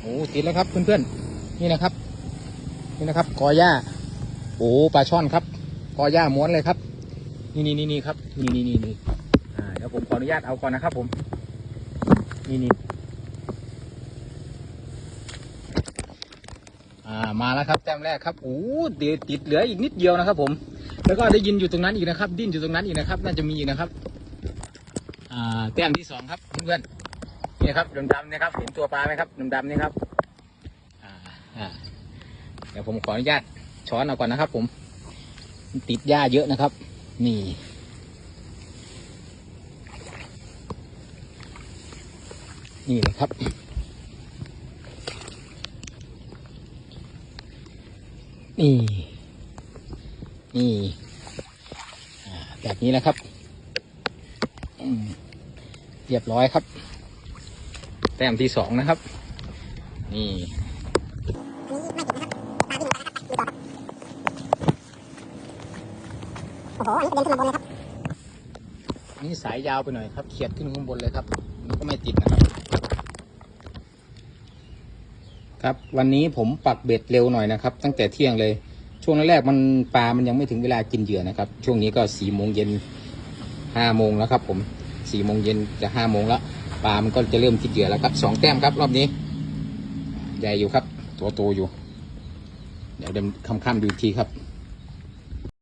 โอ้ติดแล้วครับเพื่อนๆนี่นะครับ นี่นะครับกอหญ้าโอ้ปลาช่อนครับกอหญ้าม้วนเลยครับ นี่นี่นี่นี่ครับ นี่นี่นี่นี่อ่าเดี๋ยวผมขออนุญาตเอาก่อนนะครับ ผม นี่นี่อ่ามาแล้วครับแต้มแรกครับโอ้เดี๋ยวติดเหลืออีกนิดเดียวนะครับ ผม แล้วก็ได้ยินอยู่ตรงนั้นอีกนะครับ ดิ้นอยู่ตรงนั้นอีกนะครับ น่าจะมีอีกนะครับ อ่าแต้มที่สองครับเพื่อนๆ นี่ครับดำๆนะครับเห็นตัวปลาไหมครับดำๆนี่ครับเดี๋ยวผมขออนุญาตช้อนเอาก่อนนะครับ ผมติดหญ้าเยอะนะครับ นี่ นี่เลยครับ นี่ นี่แบบนี้นะครับเรียบร้อยครับ แต้มที่สองนะครับ นี่โอ้โหอันนี้เด่นขึ้นมาบนเลยครับนี่สายยาวไปหน่อยครับ เขียดขึ้นข้างบนเลยครับมันก็ไม่ติดนะครับ ครับวันนี้ผมปักเบ็ดเร็วหน่อยนะครับ ตั้งแต่เที่ยงเลย ช่วงแรกๆมันปลา มันยังไม่ถึงเวลากินเหยื่อนะครับ ช่วงนี้ก็สี่โมงเย็นห้าโมงแล้วครับ ผมสี่โมงเย็นจะห้าโมงแล้ว ปลามันก็จะเริ่มคิดเหยื่อแล้วครับสองแต้มครับรอบนี้ใหญ่อยู่ครับ ตัวโตอยู่ เดี๋ยวเดิมค่ำๆดูทีครับ